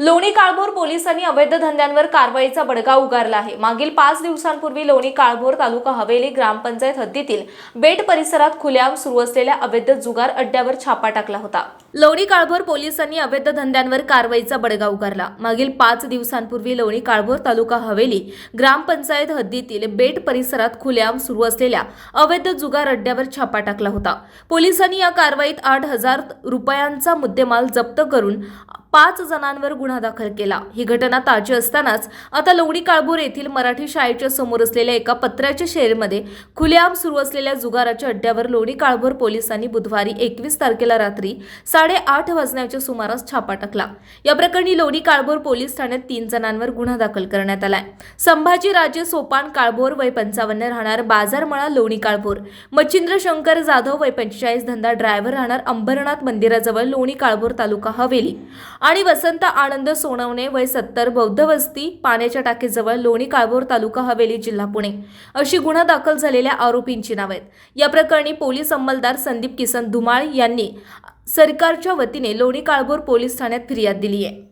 लोणी काळभोर पोलिसांनी अवैध धंद्यांवर कारवाईचा बडगा उगारला आहे. मागील पाच दिवसांपूर्वी लोणी काळभोर तालुका हवेली ग्रामपंचायत हद्दीतील बेट परिसरात खुल्याम सुरू असलेल्या अवैध जुगार अड्ड्यावर छापा टाकला होता. लोणी काळभोर पोलिसांनी अवैध धंद्यांवर कारवाईचा बडगा उगारला. मागील पाच दिवसांपूर्वी लोणी काळभोर तालुका हवेली ग्रामपंचायत हद्दीतील बेट परिसरात खुल्याम सुरू असलेल्या अवैध जुगार अड्ड्यावर छापा टाकला होता. पोलिसांनी या कारवाईत आठ हजार रुपयांचा मुद्देमाल जप्त करून पाच जणांवर गुन्हा दाखल केला. ही घटना ताजी असतानाच आता लोणी काळभोर येथील मराठी शाळेच्या समोर असलेल्या एका पत्र्याच्या शेरमध्ये खुलेआम सुरू असलेल्या जुगाराच्या अड्ड्यावर लोणी काळभोर पोलिसांनी बुधवारी एकवीस तारखेला रात्री साडेआठ वाजण्याच्या सुमारास छापा टाकला. या प्रकरणी लोणी काळभोर पोलीस ठाण्यात तीन जणांवर गुन्हा दाखल करण्यात आलाय. संभाजी राजे सोपान काळभोर वय पंचावन्न राहणार बाजारमळा लोणी काळभोर. मच्छिंद्र शंकर जाधव वय पंचेचाळीस धंदा ड्रायव्हर राहणार अंबरनाथ मंदिराजवळ लोणी काळभोर तालुका हवेली. आणि वसंत आनंद सोनवणे वय सत्तर बौद्ध वस्ती पाण्याच्या टाकीजवळ लोणी काळभोर तालुका हवेली जिल्हा पुणे. अशी गुन्हा दाखल झालेल्या आरोपींची नाव आहेत. या प्रकरणी पोलीस अंमलदार संदीप किसन धुमाळ यांनी सरकारच्या वतीने लोणी काळभोर पोलीस ठाण्यात फिर्याद दिली आहे.